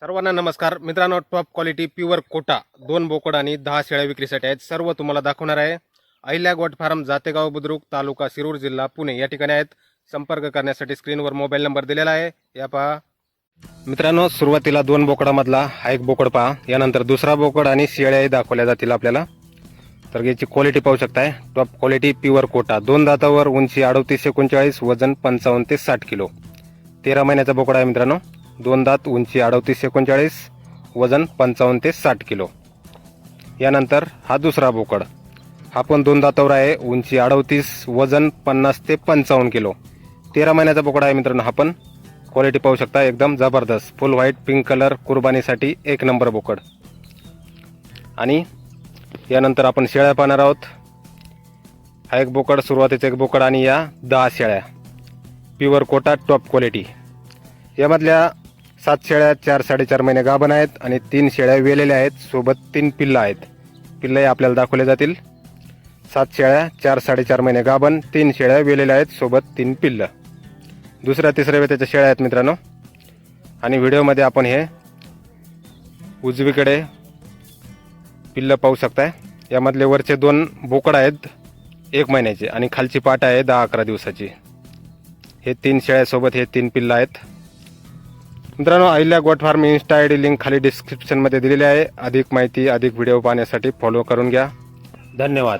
सर्वांना नमस्कार. मित्रांनो टॉप क्वालिटी प्युअर कोटा दोन बोकड आणि दहा शेळ्या विक्रीसाठी आहेत. सर्व तुम्हाला दाखवणार आहे. अहिल्या गोट फार्म जातेगाव बुद्रुक तालुका शिरूर जिल्हा पुणे. या ठिकाणी आहेत. संपर्क करण्यासाठी स्क्रीनवर मोबाईल नंबर दिलेला आहे. या पहा. मित्रांनो सुरुवातीला दोन बोकडामधला हा एक बोकड पहा. यानंतर दुसरा बोकड आणि शेळ्याही दाखवल्या जातील आपल्याला. तर याची क्वालिटी पाहू शकताय. Top quality pure Kota. दोन दातावर उंची अडतीस एकोणचाळीस वजन पंचावन्न ते साठ किलो. तेरा महिन्याचा बोकडा आहे मित्रांनो. दोन दात उंची अडतीस एकोणचाळीस वजन पंचावन्न ते साठ किलो. यानंतर हा दुसरा बोकड. हा पण दोन दातावर आहे उंची अडतीस वजन पन्नास ते पंचावन्न किलो. तेरा महिन्याचा बोकड आहे मित्रांनो हा पण. क्वालिटी पाहू शकता एकदम जबरदस्त. फुल व्हाईट पिंक कलर कुर्बानीसाठी एक नंबर बोकड. आणि यानंतर आपण शेळ्या पाहणार आहोत. हा एक बोकड सुरुवातीचा एक बोकड आणि या दहा शेळ्या. प्युअर कोटा टॉप क्वालिटी यामधल्या सात शेळ्या चार साडेचार महिने गाभण आहेत आणि तीन शेळ्या वेलेल्या आहेत. सोबत तीन पिल्लं आहेत. पिल्लंही आपल्याला दाखवले जातील. सात शेळ्या चार साडेचार महिने गाभण तीन शेळ्या वेलेल्या आहेत. सोबत तीन पिल्लं. दुसऱ्या तिसऱ्या वेत्याच्या शेळ्या आहेत मित्रांनो. आणि व्हिडिओमध्ये आपण हे उजवीकडे पिल्लं पाहू शकताय. यामधले वरचे दोन बोकड आहेत एक महिन्याचे आणि खालची पाट आहे दहा अकरा दिवसाची. हे तीन शेळ्यासोबत हे तीन पिल्लं आहेत. मित्रांनो Ahilya goat farm insta ID D लिंक खाली डिस्क्रिप्शनमध्ये दिलेली आहे. अधिक माहिती अधिक व्हिडिओ पाहण्यासाठी फॉलो करून घ्या. धन्यवाद.